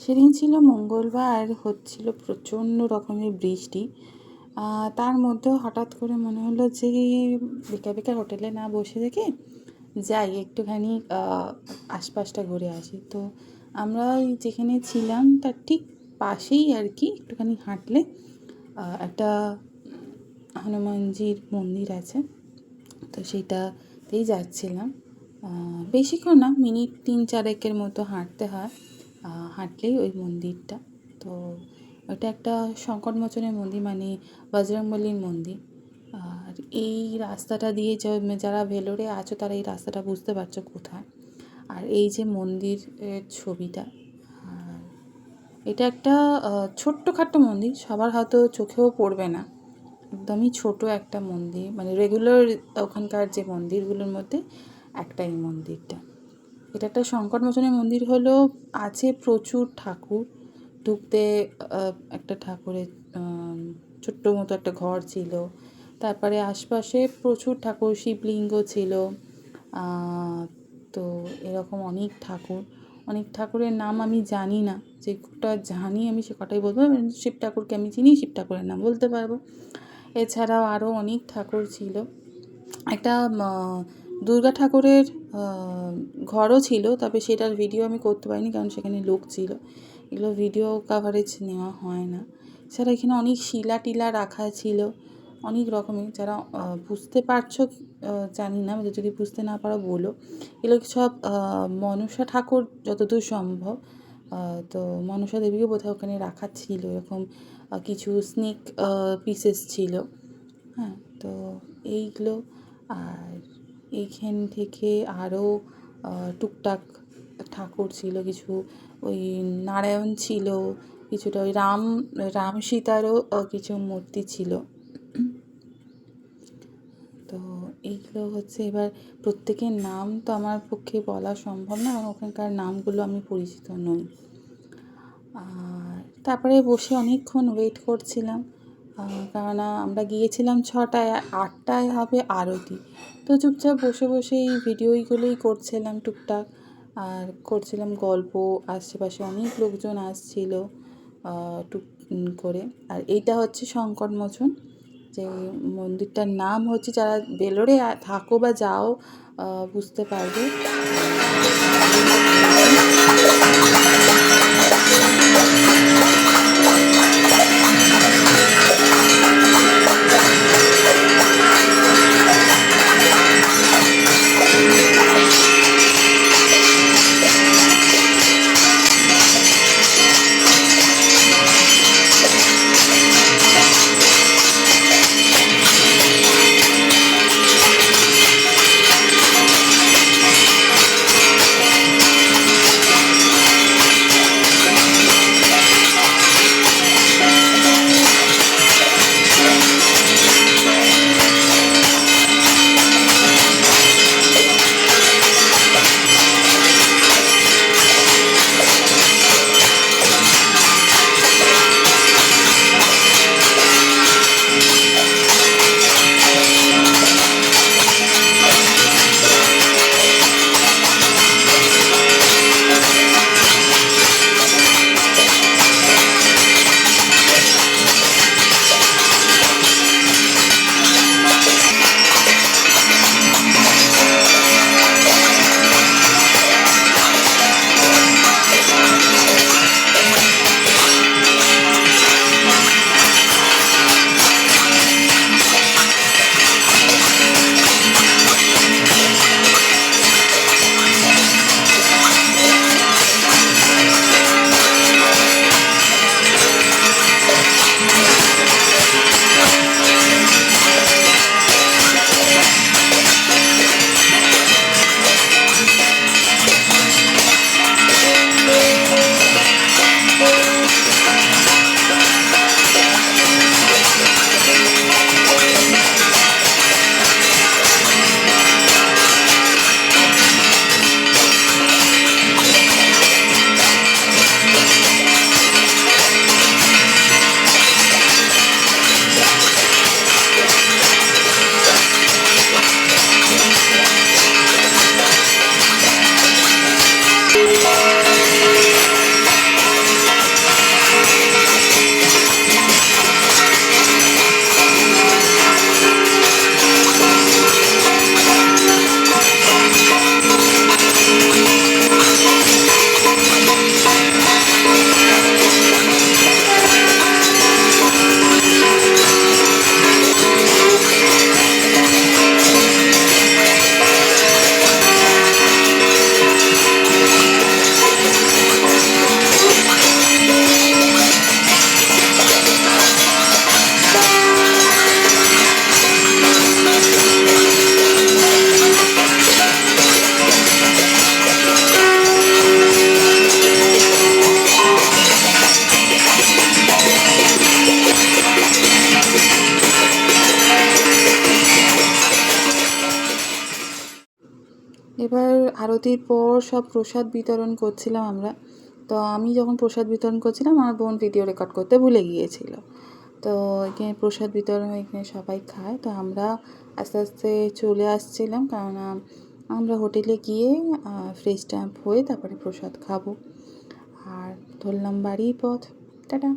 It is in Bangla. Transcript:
সেদিন ছিল মঙ্গলবার, হচ্ছিল প্রচণ্ড রকমের বৃষ্টি। তার মধ্যেও হঠাৎ করে মনে হলো যে বেকা বেকার হোটেলে না বসে থেকে যাই, একটুখানি আশপাশটা ঘুরে আসি। তো আমরা যেখানে ছিলাম, তার ঠিক পাশেই আর কি একটুখানি হাঁটলে একটা হনুমানজির মন্দির আছে। তো সেইটাতেই যাচ্ছিলাম। বেশিক্ষণ না, মিনিট তিন চারেকের মতো হাঁটতে হয়। হাঁটলেই ওই মন্দিরটা। তো ওটা একটা সংকটমোচনের মন্দির মানে বজরংবলীর মন্দির। আর এই রাস্তাটা দিয়ে যারা ভেলোরে আছো, তারা এই রাস্তাটা বুঝতে পারছ কোথায়। আর এই যে মন্দিরের ছবিটা এটা একটা ছোট্টখাট্টো মন্দির, সবার হয়তো চোখেও পড়বে না। একদমই ছোট একটা মন্দির মানে রেগুলার ওখানকার যে মন্দিরগুলোর মধ্যে একটা এই মন্দিরটা। এটা একটা সংকটমোচনের মন্দির হলো, আছে প্রচুর ঠাকুর। ঢুকতে একটা ঠাকুরের ছোট্ট মতো একটা ঘর ছিল। তারপরে আশপাশে প্রচুর ঠাকুর, শিবলিঙ্গ ছিল। তো এরকম অনেক ঠাকুর। অনেক ঠাকুরের নাম আমি জানি না। যে কটা জানি আমি সে কটাই বলব। শিব ঠাকুরকে আমি চিনি, শিব ঠাকুরের নাম বলতে পারব। এছাড়াও আরও অনেক ঠাকুর ছিল। একটা দুর্গা ঠাকুরের ঘরও ছিল, তবে সেটার ভিডিও আমি করতে পারিনি, কারণ সেখানে লোক ছিল। এগুলো ভিডিও কাভারেজ নেওয়া হয় না। এছাড়া এখানে অনেক শিলা টিলা রাখা ছিল, অনেক রকমের। যারা বুঝতে পারছ জানি না যদি বুঝতে না পারো বলো। এগুলো সব মনসা ঠাকুর যতদূর সম্ভব তো মনসা দেবীও বোধহয় ওখানে রাখা ছিল, এরকম কিছু স্নেক পিসেস ছিল। হ্যাঁ তো এইগুলো, আর এইখান থেকে আরও টুকটাক ঠাকুর ছিল, কিছু ওই নারায়ণ ছিল, কিছুটা ওই রাম রাম সীতারও কিছু মূর্তি ছিল। তো এইগুলো হচ্ছে এবার প্রত্যেকের নাম তো আমার পক্ষে বলা সম্ভব না, কারণ ওখানকার নামগুলো আমি পরিচিত নই। আর তারপরে বসে অনেকক্ষণ ওয়েট করছিলাম। কেননা আমরা গিয়েছিলাম ছটায়, আটটায় হবে আরতি। তো চুপচাপ বসে বসে এই ভিডিওগুলোই করছিলাম টুকটাক। আর করছিলাম গল্প, আশেপাশে অনেক লোকজন আসছিল টুক করে। আর এইটা হচ্ছে সংকটমোচন যে মন্দিরটার নাম হচ্ছে যারা বেলোরে থাকো বা যাও বুঝতে পারবে। আরতির পর সব প্রসাদ বিতরণ করছিলাম আমরা। তো আমি যখন প্রসাদ বিতরণ করছিলাম, আমার বোন ভিডিও রেকর্ড করতে ভুলে গিয়েছিল। তো এখানে প্রসাদ বিতরণ এখানে সবাই খায়। তো আমরা আস্তে আস্তে চলে আসছিলাম কারণ আমরা হোটেলে গিয়ে ফ্রেশ ট্যাম্প হয়ে তারপরে প্রসাদ খাব। আর ধরলাম বাড়ির পথ। টাটা!